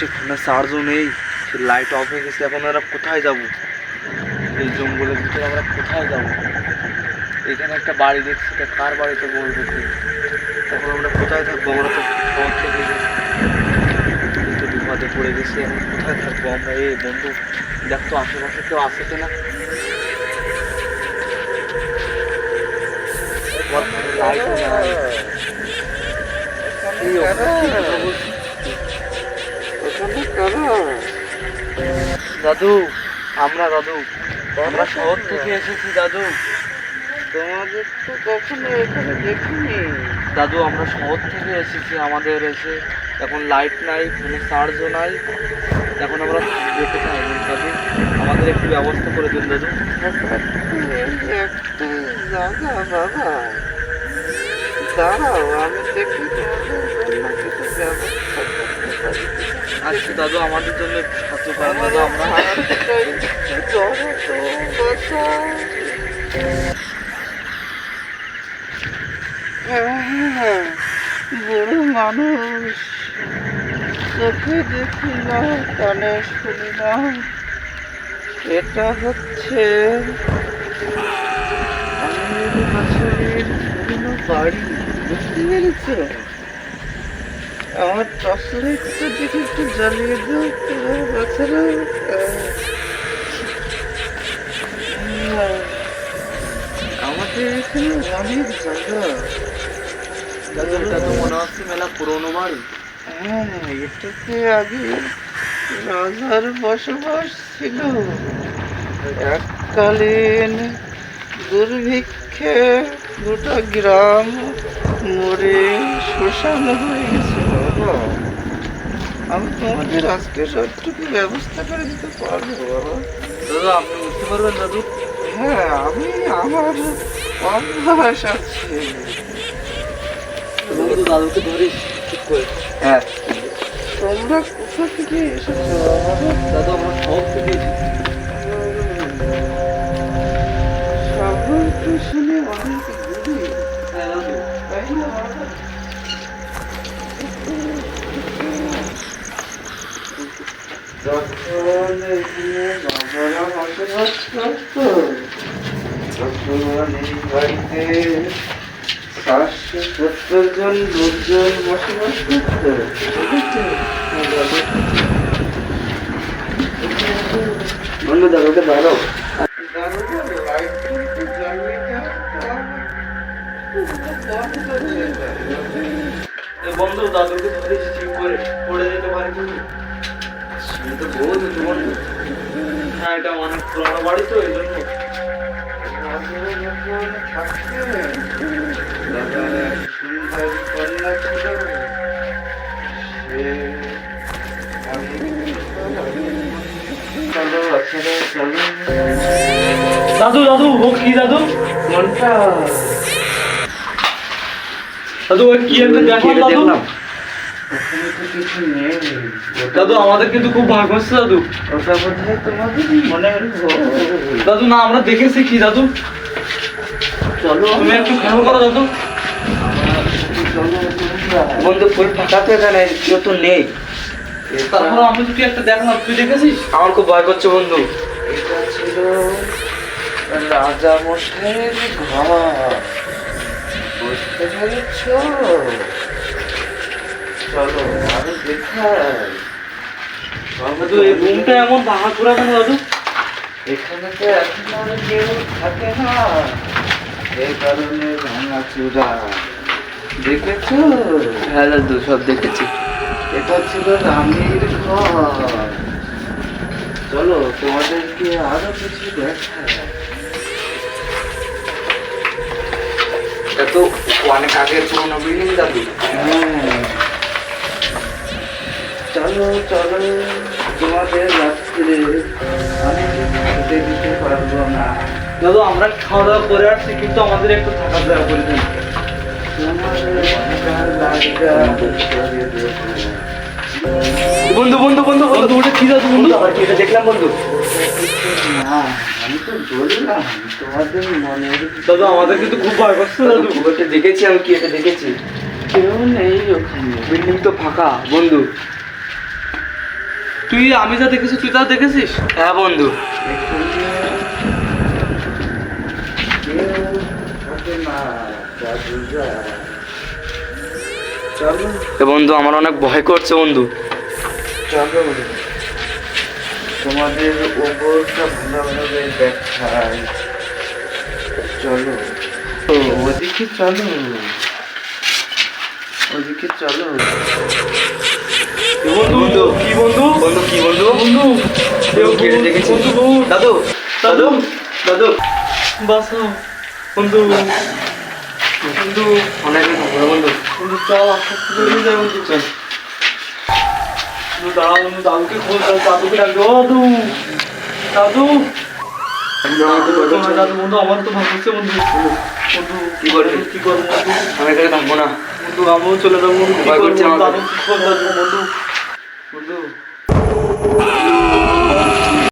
এসছে ফোনে চার্জও নেই সে লাইট অফ হয়ে গেছে এখন আমরা কোথায় যাব? এই জঙ্গলের ভিতরে আমরা কোথায় যাব? এখানে একটা বাড়ি দেখছি তা কার বাড়িতে বলব তখন আমরা কোথায় থাকব? আমরা তো থেকে কিন্তু বিপদে পড়ে গেছি এখন কোথায় থাকব আমরা? এই বন্ধু দেখ তো আশেপাশে কেউ আসে কিনা? অবস্থা, দাদু আমরা দাদু আমরা শহর থেকে এসেছি দাদু। তোমাদের তো কখনো এখানে দেখিনি। দাদু আমরা শহর থেকে এসেছি আমাদের এসে এখন লাইট নাই ফোনে চার্জও নাই। এখন আমরা যেতে চাই দাদু। আমাদের একটু ব্যবস্থা করে দিন দাদু। একটা জায়গা বাবা। দাঁড়াও আমি দেখি তোমাদের জন্য কিছু ব্যবস্থা আচ্ছা দাদু আমাদের জন্য করেন দাদু আমরা বুড়ো মানুষ চোখে দেখি না কানে শুনি না। এটা হচ্ছে বাড়ি। বুঝতে পেরেছ? আমার টসলাইটটা দেখে একটু জ্বালিয়ে দাও আমাদের এখানে অনেক জায়গা। দাদু এটা তো মনে হচ্ছে মেলা পুরোনো বাড়ি। হ্যাঁ এটাতে আগে রাজার বসবাস ছিল। এককালীন দুর্ভিক্ষে গোটা গ্রাম মরে শ্মশান হয়ে গেছে বাবা আমি তোমাদের আজকে সবটুকু ব্যবস্থা করে দিতে পারব বাবা। দাদু আপনি বুঝতে পারবেন দাদু হ্যাঁ আমি আমার অভ্যাস আছে। দাদুকে ধরিস ঠিক করে হ্যাঁ। তোমরা কোথা থেকে এসেছ দাদু আমরা শহর থেকে এসেছি। বাড়িতে চারশো সত্তর জন লোকজন বসবাস করতো? বন্ধু দাদুকে ধরো দেওয়া বন্ধ দাদুকে ঠিক করে পড়ে যেতে পারে তো বলছি তো বন্ধু হ্যাঁ এটা অনেক পুরোনো বাড়ি তো এই জন্য দাদু দাদু ও কি দাদু? কোনটা দাদু ওই কি একটা দেখলাম। দাদু আমাদের কিন্তু খুব ভাগ হচ্ছে দাদু। দাদু না আমরা দেখেছি কি দাদু? চলো। তুমি একটু খেয়াল করো দাদু। বন্ধু ফুল ফাঁকা তো এখানে কেউ তো নেই। তারপর আমি তো কি একটা দেখলাম তুই দেখেছিস? আমার খুব ভয় করছে বন্ধু। এটা ছিল রাজা মশাইয়ের ঘর। বুঝতে পেরেছ চলো আরও দেখাই দাদু এই রুমটা এমন ভাঙা পুরা কেন এখানে তো এখন কেউ থাকে না এই কারণে ভাঙা চূড়া দেখেছ হ্যাঁ দাদু দেখেছি এটা ছিল রানীর ঘর চলো তোমাদেরকে আরও কিছু দেখায় এটা তো অনেক আগের পুরোনো বিল্ডিং দাদু হ্যাঁ। চলো চলো তোমাদের রাত্রে আমি খেতে দিতে পারব না। দাদু আমরা খাওয়া দাওয়া করে আসছি কিন্তু আমাদের একটু থাকা জায়গা করে দিন। বন্ধু বন্ধু বন্ধু বন্ধু ওটা কি দাদু বন্ধু? এটা দেখলাম বন্ধু? না আমি তো বললাম তোমাদের দাদু আমাদের কিন্তু খুব ভয় করছে দাদু। ওটা দেখেছি আমি কি এটা দেখেছি? কেউ নেই ওখানে। বিল্ডিং তো ফাঁকা বন্ধু। তুই আমি যা দেখেছি তুই তা দেখেছিস? হ্যাঁ বন্ধু। বন্ধু আমার অনেক ভয় করছে বন্ধু। চলো তোমাদের ওপরটা ভালোভাবে দেখাই। চলো। ওদিকে চলো। ওদিকে চলো। বন্ধু কি বন্ধু? বন্ধু কি বন্ধু? বন্ধু দেখেছি দাদু দাদু দাদু বাসা বন্ধু। বন্ধু। অনেক বন্ধু। বন্ধু চল আস্তে আস্তে যাই বন্ধু। চল। বন্ধু দাদুকে খোঁজ দাদুকে ডাকবে ও দাদু। দাদু। দাদু বন্ধু আমার তো ভাবছে বন্ধু। বন্ধু কি করবি? কি করব আমি এখানে থাকব না। বন্ধু আমিও চলে যাব বন্ধু। কি করব দাদু কি করব বন্ধু? বন্ধু